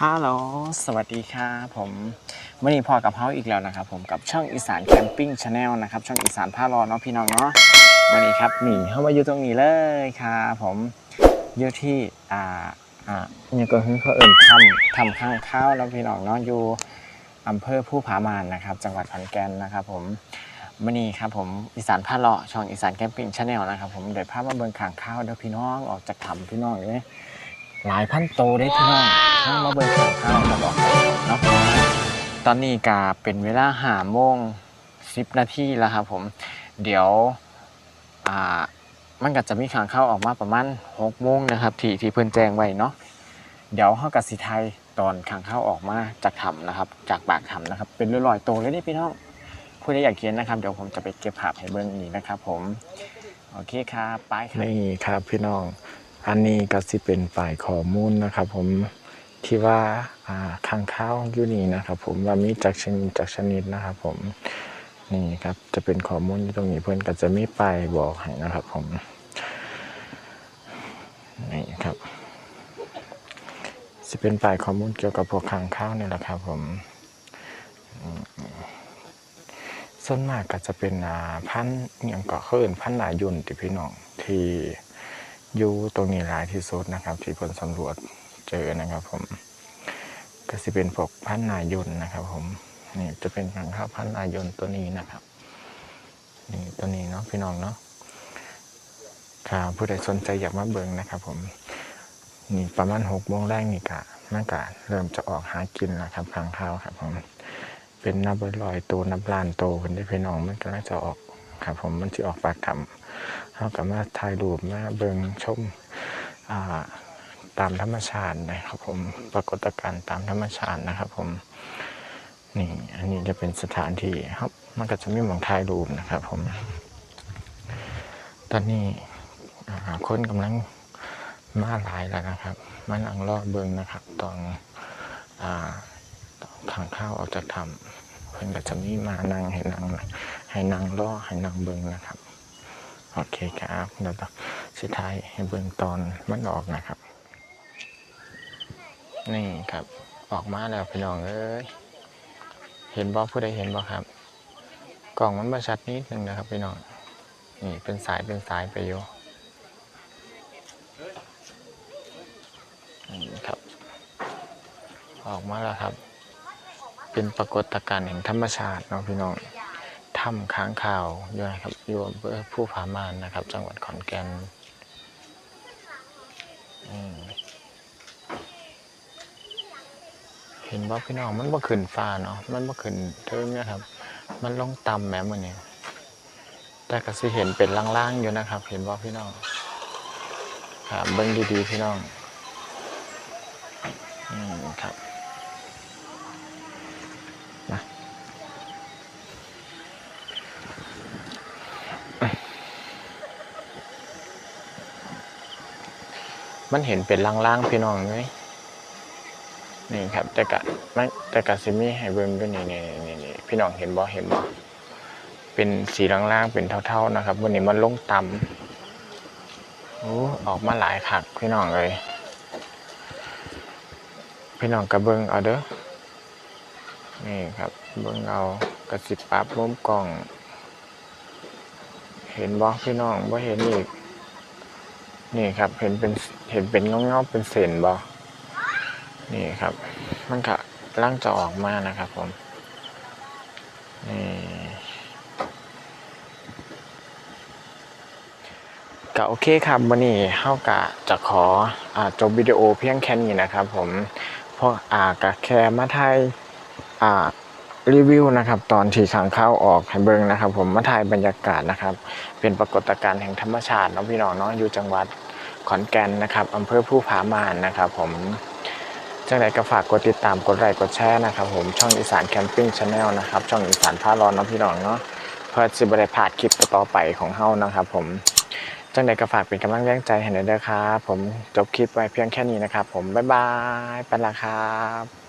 ฮัลโหล สวัสดีครับผมวันนี้พอกับเฮาอีกแล้วนะครับ ผมกับช่องอีสานแคมปิ้งชาแนลนะครับ ช่องอีสานผ้ารอเนาะพี่น้องเนาะวันนี้ครับหนีเข้ามาอยู่ตรงนี้เลยครับผมอยู่ที่อ่าอ่าเนี่ยก็คือเขาเอิ่นทำทำข้างข้าวแล้วพี่น้องเนาะอยู่อำเภอผู้ผามานนะครับ จังหวัดขอนแก่นนะครับผมวันนี้ครับผมอีสานผ้าเลาะช่องอีสานแคมปิ้งชาแนลนะครับ ผมเดี๋ยวพามาเบิ่งข้างข้าวเด้อพี่น้องออกจากถ้ำพี่น้องเลย หลายพันโตได้พี่น้องข้างมาเบิ่งข่าวข้าวมาบอกเนาะตอนนี้กาเป็นเวลาหาโมงสิบนาทีแล้วครับผม เดี๋ยวอ่ามันก็จะมีข่าวข้าวออกมาประมาณหกโมงนะครับ ที่ที่เพิ่นแจ้งไว้เนาะเดี๋ยวเฮากับสิไทยตอนข่าวข้าวออกมาจากถ้ำนะครับ จากปากถ้ำนะครับ เป็นร้อยๆโตเลยเด้พี่น้องผู้ใดอยากเขียนนะครับ เดี๋ยวผมจะไปเก็บภาพให้เบิ่งนี่นะครับ ผม โอเคครับไปครับนี่ครับพี่น้อง อันนี้ก็สิเป็นฝ่ายข้อมูลนะครับ ผมที่ว่าข้างข้าวอยู่นี่นะครับ ผมว่ามีจากชนิดจากชนิดนะครับ ผมนี่ครับจะเป็นข้อมูลอยู่ตรงนี้เพื่อนก็จะไมีป้ายบอกให้นะครับ ผมนี่ครับจะเป็นป้ายข้อมูลเกี่ยวกับพวกข้างข้าวนี่แหละครับ ผมส่วนมากก็จะเป็นพันธุ์อย่างเกาะเขาเอื่นพันธุ์นายุนที่พี่น้องที่ อยู่ตรงนี้หลายที่สุดนะครับ ที่ผลสำรวจเจอนะครับ ผมก็จะเป็นพวกพันนายนนะครับ ผมนี่จะเป็นขังข้าวพันนายนตัวนี้นะครับนี่ตัวนี้เนาะพี่น้องเนาะครับผู้ใดสนใจอยากมาเบิ่งนะครับ ผมนี่ประมาณหกโมงแรกนี่กะมันกะเริ่มจะออกหากินแล้วครับขังข้าวครับ ผมเป็นนับร้อยตัวนับล้านตัวคนได้พี่น้องมันกำลังจะออกครับ ผมมันจะออกปากคำ เขากลับมาถ่ายรูปมาเบิงชมอ่าตามธรรมชาตินะครับผมปรากฏการณ์ตามธรรมชาตินะครับ ผมนี่อันนี้จะเป็นสถานที่ครับ มันก็จะมีหมองถ่ายรูปนะครับ ผม ตอนนี้คนกำลังมาหลายแล้วนะครับมานั่งรอเบิงนะครับ ตอนอ่าขังข้าวออกจากถ้ำเพื่อนก็จะมีมานั่งให้นั่งให้นั่งรอให้นั่งเบิงนะครับ โอเคครับเดี๋ยวสุดท้ายให้เบื้องตอนมันออกนะครับ นี่ครับ ออกมาแล้วพี่น้องเอ้ยเห็นบอผู้ใดเห็นบอครับ กล่องมันมาชัดนิดนึงนะครับพี่น้องนี่เป็นสายเป็นสายไปอยู่นี่ครับ ออกมาแล้วครับ เป็นปรากฏการณ์แห่งธรรมชาติเนาะพี่น้อง ถ้ำค้างคาวอยู่นะครับอยู่อำเภอผู้ผามานนะครับ จังหวัดขอนแก่นเห็นว่าพี่น้องมันบ่ขึ้นฟ้าเนาะมันบ่ขึ้นเทิงนะครับ มันลงต่ำแหม้มันเนี่ยแต่ก็สิเห็นเป็นล่างๆอยู่นะครับ เห็นว่าพี่น้องครับเบิ่งดีๆพี่น้องอืมครับ มันเห็นเป็นล่างๆพี่น้องไหมนี่ครับแต่กะไม่แต่กะซิมีให้เบิ่งก็นี่นี่นี่นี่พี่น้องเห็นบ่เห็นบ่เป็นสีล่างๆเป็นเท่า ๆนะครับ วันนี้มันลงต่ำโอ้ออกมาหลายคักพี่น้องเลยพี่น้องกระเบิ่งเอาเด้อนี่ครับเบิ่งเอากระสิบปรับมุมกล้อง เห็นบ่พี่น้องบ่เห็นอีก นี่ครับ เห็นเป็นเห็นเป็นเงาเงาๆเป็นเส้นบอนี่ครับ มันก็ร่างจะออกมานะครับผม นี่ก็โอเคครับวันนี้เฮากะจะขออ่าจบวิดีโอเพียงแค่นี้นะครับผมเพราะอ่ากะแค่มาถ่ายอ่า รีวิวนะครับตอนที่ขังข้าวออกให้เบิ่งนะครับ ผมมาถ่ายบรรยากาศนะครับ เป็นปรากฏการณ์แห่งธรรมชาติเนาะพี่น้องเนาะอยู่จังหวัดขอนแก่นนะครับอำเภอผู้ผามานนะครับ ผมจังไรก็ฝากกดติดตามกดไลค์กดแชร์นะครับ ผมช่องอีสานแคมปิ้งชาแนลนะครับช่องอีสานพาร้อนเนาะพี่น้องเนาะเพื่อสิบได้พาดคลิปต่อไปของเฮานะครับ ผมจังไรก็ฝากเป็นกำลังแรงใจให้หน่อยเด้อครับผมจบคลิปไว้เพียงแค่นี้นะครับ ผมบ๊ายบายไปละครับ